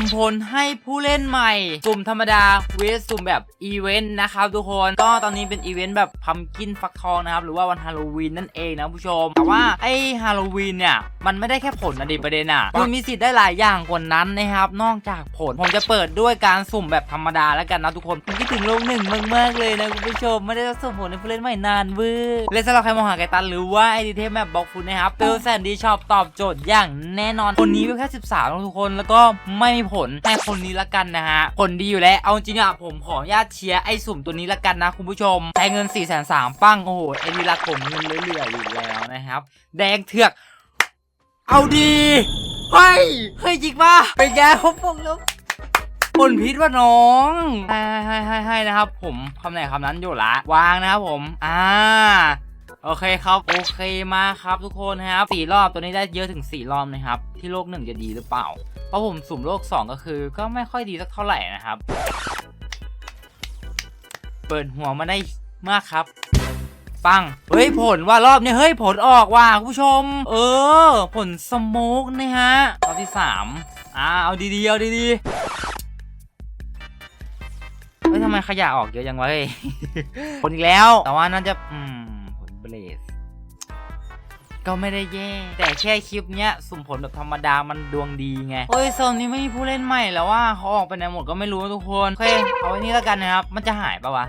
สุ่มผลให้ผู้เล่นใหม่ สุ่มธรรมดาเวสสุ่มแบบอีเวนต์นะครับทุกคน ก็ตอนนี้เป็นอีเวนต์แบบพัมกินฟักทองนะครับ หรือว่าวันฮาโลวีนนั่นเองนะผู้ชม แต่ว่าไอฮาโลวีนเนี่ยมันไม่ได้แค่ผลนะดิประเด็นอะคุณมีสิทธิ์ได้หลายอย่างกว่านั้นนะครับ นอกจากผล ผมจะเปิดด้วยการสุ่มแบบธรรมดาแล้วกันนะทุกคนผมคิดถึงโลกหนึ่งมากๆเลยนะคุณผู้ชมไม่ได้สุ่มผลให้ผู้เล่นใหม่นานเว้ยและสำหรับใครมองหาไกตันหรือว่าไอดีเทมแบบบล็อกฟุตนะครับเปลแซนดี้ชอบตอบโจทย์อย่างแน่นอนคนนี้เป็นแค่ 13นะทุกคนแล้วก็ไม่มีผลให้คนนี้ละกันนะฮะผลดีอยู่แล้วเอาจริงอะผมขออนุญาตเชียร์ไอ้สุ่มตัวนี้ละกันนะคุณผู้ชมใช้เงิน4ี่แสนสามปั้งโอ้โหไอ้นี่รักผมเงินเหลือๆอยู่แล้วนะครับแดงเถือก เอาดีเฮ้ยเฮ้ยจริงป่ะเป็นไงผมบอกแล้วผลพิษว่าน้องให้ให้ให้ให้นะครับ ผมคำไหนคำนั้นอยู่ละวางนะครับผม อ่าโอเคครับ โอเคมาครับทุกคนนะครับสี่รอบตัวนี้ได้เยอะถึงสี่รอบนะครับ ที่โลกหนึ่งจะดีหรือเปล่า เพราะผมสุ่มโลกสองก็คือ ก็ไม่ค่อยดีสักเท่าไหร่นะครับ เปิดหัวมาได้มากครับ ปัง เฮ้ยผลว่ารอบนี้เฮ้ยผลออกว่ะคุณผู้ชม เออ ผลสโมกนะฮะรอบที่สามอ่าเอาดีๆเอาดีๆเฮ้ยทำไมขยะออกเยอะจังวะเฮ้ยผลอีกแล้ว แต่ว่าน่าจะอืมผลเบลสก็ไม่ได้แย่ แต่แค่คลิปเนี้ยสุ่มผลแบบธรรมดามันดวงดีไงเฮ้ยโซนนี้ไม่มีผู้เล่นใหม่แล้วว่าเขาออกไปไหนหมดก็ไม่รู้ทุกคนโอเคเอาไว้นี่แล้วกันนะครับ มันจะหายปะวะ